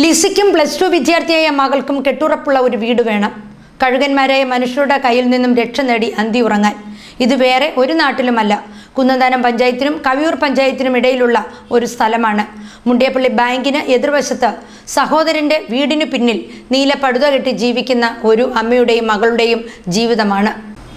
ലിസിക്കും plus two വിദ്യാർത്ഥിയായ മകൾക്കും കെട്ടുറപ്പുള്ള ഒരു വീട് വേണം. കഴുകന്മാരായ മനുഷ്യരുടെ കയ്യിൽ നിന്നും രക്ഷ നേടി അന്തി ഉറങ്ങാൻ. ഇത് വേറെ ഒരു നാട്ടിലുമല്ല. കുന്നന്താനം പഞ്ചായത്തിനും കവിയൂർ പഞ്ചായത്തിനും ഇടയിലുള്ള ഒരു സ്ഥലമാണ്. മുണ്ടിയപ്പള്ളി ബാങ്കിന് എതിർവശത്ത് സഹോദരന്റെ വീടിന് പിന്നിൽ നീല പടുത കെട്ടി ജീവിക്കുന്ന ഒരു അമ്മയുടെയും മകളുടെയും ജീവിതമാണ്.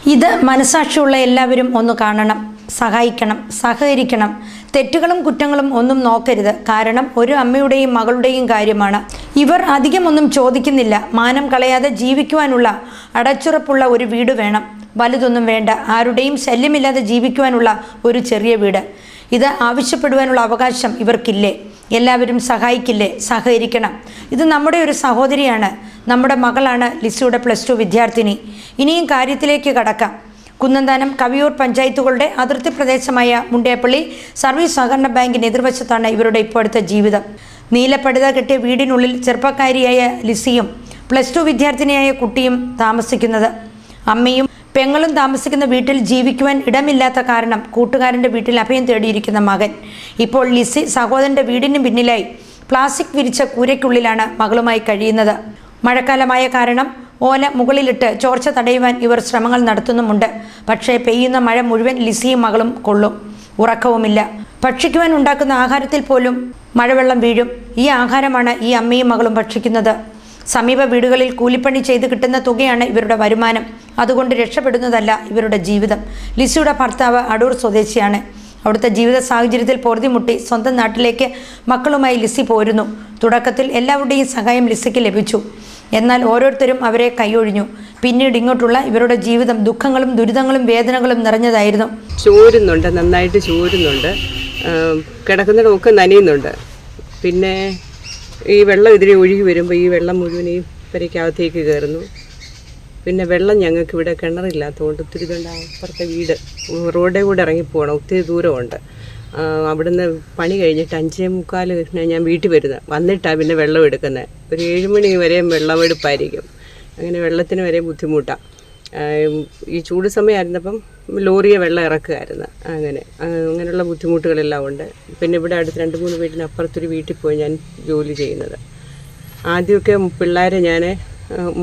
ഇത് മനസാക്ഷിയുള്ള എല്ലാവരും ഒന്ന് കാണണം. സഹായിക്കണം സഹകരിക്കണം. തെറ്റുകളും കുറ്റങ്ങളും ഒന്നും നോക്കരുത്. കാരണം ഒരു അമ്മയുടെയും മകളുടെയും കാര്യമാണ്. ഇവർ അധികമൊന്നും ചോദിക്കുന്നില്ല. മാനം കളയാതെ ജീവിക്കുവാനുള്ള അടച്ചുറപ്പുള്ള ഒരു വീട് വേണം. വലുതൊന്നും വേണ്ട. ആരുടെയും ശല്യമില്ലാതെ ജീവിക്കുവാനുള്ള ഒരു ചെറിയ വീട്. ഇത് ആവശ്യപ്പെടുവാനുള്ള അവകാശം ഇവർക്കില്ലേ? എല്ലാവരും സഹായിക്കില്ലേ? സഹകരിക്കണം. ഇത് നമ്മുടെ ഒരു സഹോദരിയാണ്. നമ്മുടെ മകളാണ് ലിസിയുടെ പ്ലസ് ടു വിദ്യാർത്ഥിനി. ഇനിയും കാര്യത്തിലേക്ക് കടക്കാം. കുന്നന്താനം കവിയൂർ പഞ്ചായത്തുകളുടെ അതിർത്തി പ്രദേശമായ മുണ്ടേപ്പള്ളി സർവീസ് സഹകരണ ബാങ്കിന് എതിർവശത്താണ് ഇവരുടെ ഇപ്പോഴത്തെ ജീവിതം. നീലപ്പടുത കെട്ടിയ വീടിനുള്ളിൽ ചെറുപ്പക്കാരിയായ ലിസിയും പ്ലസ് ടു വിദ്യാർത്ഥിനിയായ കുട്ടിയും താമസിക്കുന്നത്. അമ്മയും പെങ്ങളും താമസിക്കുന്ന വീട്ടിൽ ജീവിക്കുവാൻ ഇടമില്ലാത്ത കാരണം കൂട്ടുകാരന്റെ വീട്ടിൽ അഭയം തേടിയിരിക്കുന്ന മകൻ. ഇപ്പോൾ ലിസി സഹോദരന്റെ വീടിന് പിന്നിലായി പ്ലാസ്റ്റിക് വിരിച്ച കൂരയ്ക്കുള്ളിലാണ് മകളുമായി കഴിയുന്നത്. മഴക്കാലമായ കാരണം ഓല മുകളിലിട്ട് ചോർച്ച തടയുവാൻ ഇവർ ശ്രമങ്ങൾ നടത്തുന്നുമുണ്ട്. പക്ഷേ പെയ്യുന്ന മഴ മുഴുവൻ ലിസിയും മകളും കൊള്ളും. ഉറക്കവുമില്ല. ഭക്ഷിക്കുവാൻ ഉണ്ടാക്കുന്ന ആഹാരത്തിൽ പോലും മഴവെള്ളം വീഴും. ഈ ആഹാരമാണ് ഈ അമ്മയും മകളും ഭക്ഷിക്കുന്നത്. സമീപ വീടുകളിൽ കൂലിപ്പണി ചെയ്ത് കിട്ടുന്ന തുകയാണ് ഇവരുടെ വരുമാനം. അതുകൊണ്ട് രക്ഷപ്പെടുന്നതല്ല ഇവരുടെ ജീവിതം. ലിസിയുടെ ഭർത്താവ് അടൂർ സ്വദേശിയാണ്. അവിടുത്തെ ജീവിത സാഹചര്യത്തിൽ പൊറുതിമുട്ടി സ്വന്തം നാട്ടിലേക്ക് മക്കളുമായി ലിസി പോരുന്നു. തുടക്കത്തിൽ എല്ലാവരുടെയും സഹായം ലിസിക്ക് ലഭിച്ചു. എന്നാൽ ഓരോരുത്തരും അവരെ കൈയൊഴിഞ്ഞു. പിന്നീട് ഇങ്ങോട്ടുള്ള ഇവരുടെ ജീവിതം ദുഃഖങ്ങളും ദുരിതങ്ങളും വേദനകളും നിറഞ്ഞതായിരുന്നു. ചോരുന്നുണ്ട് നന്നായിട്ട് ചോരുന്നുണ്ട്. കിടക്കുന്നിടമൊക്കെ നനയുന്നുണ്ട്. പിന്നെ ഈ വെള്ളം ഇതിലെ ഒഴുകി വരുമ്പോൾ ഈ വെള്ളം മുഴുവൻ ഈ പെരയ്ക്കകത്തേക്ക് കയറുന്നു. പിന്നെ വെള്ളം ഞങ്ങൾക്ക് ഇവിടെ കിണറില്ലാത്തതുകൊണ്ട് ഒത്തിരി ഇതുണ്ട് അപ്പുറത്തെ വീട്. റോഡേ കൂടെ ഇറങ്ങിപ്പോകണം ഒത്തിരി ദൂരമുണ്ട്. അവിടുന്ന് പണി കഴിഞ്ഞിട്ട് അഞ്ചേ മുക്കാൽ ഞാൻ വീട്ടിൽ വരുന്നത് വന്നിട്ടാണ് പിന്നെ വെള്ളം എടുക്കുന്നത് ഒരു ഏഴ് മണി വരെയും വെള്ളമെടുപ്പായിരിക്കും അങ്ങനെ വെള്ളത്തിന് വരെ ബുദ്ധിമുട്ടാണ് ഈ ചൂട് സമയമായിരുന്നപ്പം ലോറിയെ വെള്ളം ഇറക്കുമായിരുന്നു അങ്ങനെ അങ്ങനെയുള്ള ബുദ്ധിമുട്ടുകളെല്ലാം ഉണ്ട്. പിന്നെ ഇവിടെ അടുത്ത് രണ്ട് മൂന്ന് വീട്ടിന് അപ്പുറത്തൊരു വീട്ടിൽ പോയി ഞാൻ ജോലി ചെയ്യുന്നത്. ആദ്യമൊക്കെ പിള്ളേരെ ഞാൻ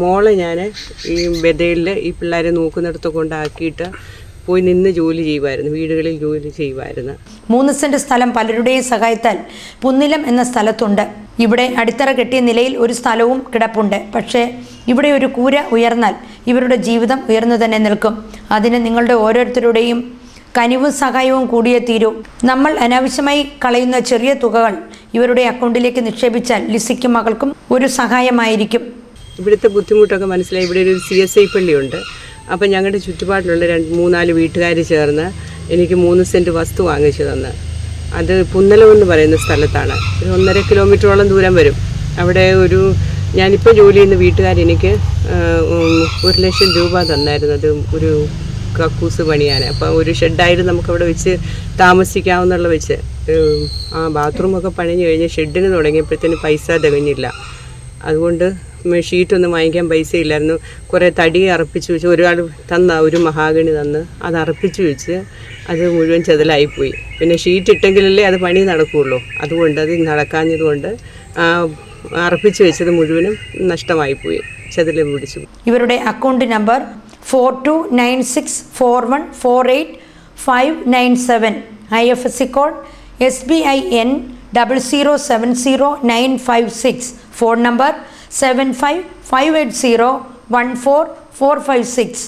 മോളെ ഞാൻ ഈ ബദയിൽ ഈ പിള്ളേരെ നോക്കുന്നിടത്ത് കൊണ്ടാക്കിയിട്ട് പോയി നിന്ന് ജോലി ചെയ്യുമായിരുന്നു വീടുകളിൽ ജോലി ചെയ്യുമായിരുന്നു മൂന്ന് സെന്റ് സ്ഥലം പലരുടെയും സഹായത്താൽ പുന്നിലം എന്ന സ്ഥലത്തുണ്ട്. ഇവിടെ അടിത്തറ കെട്ടിയ നിലയിൽ ഒരു സ്ഥലവും കിടപ്പുണ്ട്. പക്ഷേ ഇവിടെ ഒരു കൂര ഉയർന്നാൽ ഇവരുടെ ജീവിതം ഉയർന്നു തന്നെ നിൽക്കും. അതിന് നിങ്ങളുടെ ഓരോരുത്തരുടെയും കനിവും സഹായവും കൂടിയേ തീരൂ. നമ്മൾ അനാവശ്യമായി കളയുന്ന ചെറിയ തുകകൾ ഇവരുടെ അക്കൗണ്ടിലേക്ക് നിക്ഷേപിച്ചാൽ ലിസിക്കും മകൾക്കും ഒരു സഹായമായിരിക്കും. ഇവിടുത്തെ ബുദ്ധിമുട്ടൊക്കെ മനസ്സിലായി. ഇവിടെ ഒരു സി എസ് ഐ പള്ളിയുണ്ട്. അപ്പം ഞങ്ങളുടെ ചുറ്റുപാടിലുള്ള രണ്ട് മൂന്നാൽ വീട്ടുകാർ ചേർന്ന് എനിക്ക് മൂന്ന് സെന്റ് വസ്തു വാങ്ങിച്ചു തന്ന്. അത് പുന്നലം എന്ന് പറയുന്ന സ്ഥലത്താണ്. ഒരു ഒന്നര കിലോമീറ്ററോളം ദൂരം വരും. അവിടെ ഒരു ഞാനിപ്പോൾ ജോലി ചെയ്യുന്ന ആ, ഒരു ലക്ഷം രൂപ തന്നായിരുന്നു. അത് ഒരു കക്കൂസ് പണിയാൻ അപ്പോൾ ഒരു ഷെഡായിരുന്നു നമുക്കവിടെ വെച്ച് താമസിക്കാവുന്നുള്ള വെച്ച്. ആ ബാത്റൂമൊക്കെ പണിഞ്ഞു കഴിഞ്ഞ് ഷെഡിന് തുടങ്ങിയപ്പോഴത്തേന് പൈസ തികഞ്ഞില്ല. അതുകൊണ്ട് ഷീറ്റൊന്നും വാങ്ങിക്കാൻ പൈസ ഇല്ലായിരുന്നു. കുറേ തടി അറപ്പിച്ച് വെച്ച് ഒരാൾ തന്ന ഒരു മഹാഗണി തന്ന് അത് അറപ്പിച്ച് വെച്ച് അത് മുഴുവൻ ചെതലായിപ്പോയി. പിന്നെ ഷീറ്റ് ഇട്ടെങ്കിലല്ലേ അത് പണി നടക്കുകയുള്ളൂ അതുകൊണ്ട് അത് നടക്കാഞ്ഞതുകൊണ്ട് ആ അറപ്പിച്ച് വെച്ചത് മുഴുവനും നഷ്ടമായിപ്പോയി. ചെതൽ പിടിച്ചു. ഇവരുടെ account number four two nine six four one four eight five nine seven. I F S C code S B I N double zero seven zero nine five six. Phone number seven five five eight zero one four four five six